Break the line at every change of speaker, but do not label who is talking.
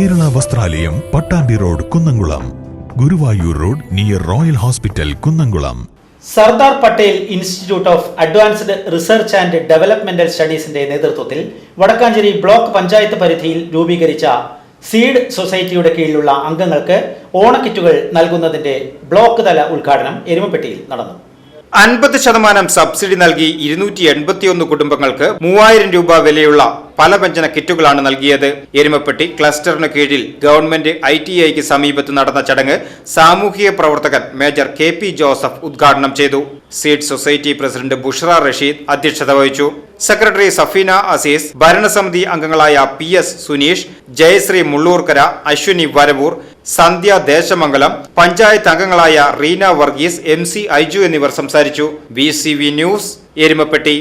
വസ്ത്രാലയം Pattambi road Kunnamkulam. Guruvayur road near royal hospital Kunnamkulam.
Sardar Patel institute of advanced research and developmental സ്റ്റഡീസിന്റെ നേതൃത്വത്തിൽ Vadakkanchery block panchayat പരിധിയിൽ രൂപീകരിച്ച seed സൊസൈറ്റിയുടെ കീഴിലുള്ള അംഗങ്ങൾക്ക് ഓണക്കിറ്റുകൾ നൽകുന്നതിന്റെ ബ്ലോക്ക് തല ഉദ്ഘാടനം എരുമപ്പെട്ടിയിൽ നടന്നു.
അൻപത് ശതമാനം സബ്സിഡി നൽകി ഇരുന്നൂറ്റി എൺപത്തിയൊന്ന് കുടുംബങ്ങൾക്ക് മൂവായിരം രൂപ വിലയുള്ള പല വ്യഞ്ജന കിറ്റുകളാണ് നൽകിയത്. എരുമപ്പെട്ടി ക്ലസ്റ്ററിന് കീഴിൽ ഗവൺമെന്റ് ഐ ടി ഐക്ക് സമീപത്ത് നടന്ന ചടങ്ങ് സാമൂഹിക പ്രവർത്തകൻ മേജർ കെ പി ജോസഫ് ഉദ്ഘാടനം ചെയ്തു. Seed society president Bushra Rasheed അധ്യക്ഷത വഹിച്ചു. സെക്രട്ടറി സഫീന അസീസ് ഭരണസമിതി അംഗങ്ങളായ പി എസ് സുനീഷ് ജയശ്രീ മുള്ളൂർക്കര അശ്വിനി വരവൂർ സന്ധ്യ ദേശമംഗലം പഞ്ചായത്ത് അംഗങ്ങളായ റീന വർഗീസ് എം സി ഐജു എന്നിവർ സംസാരിച്ചു. V news Erumapetty.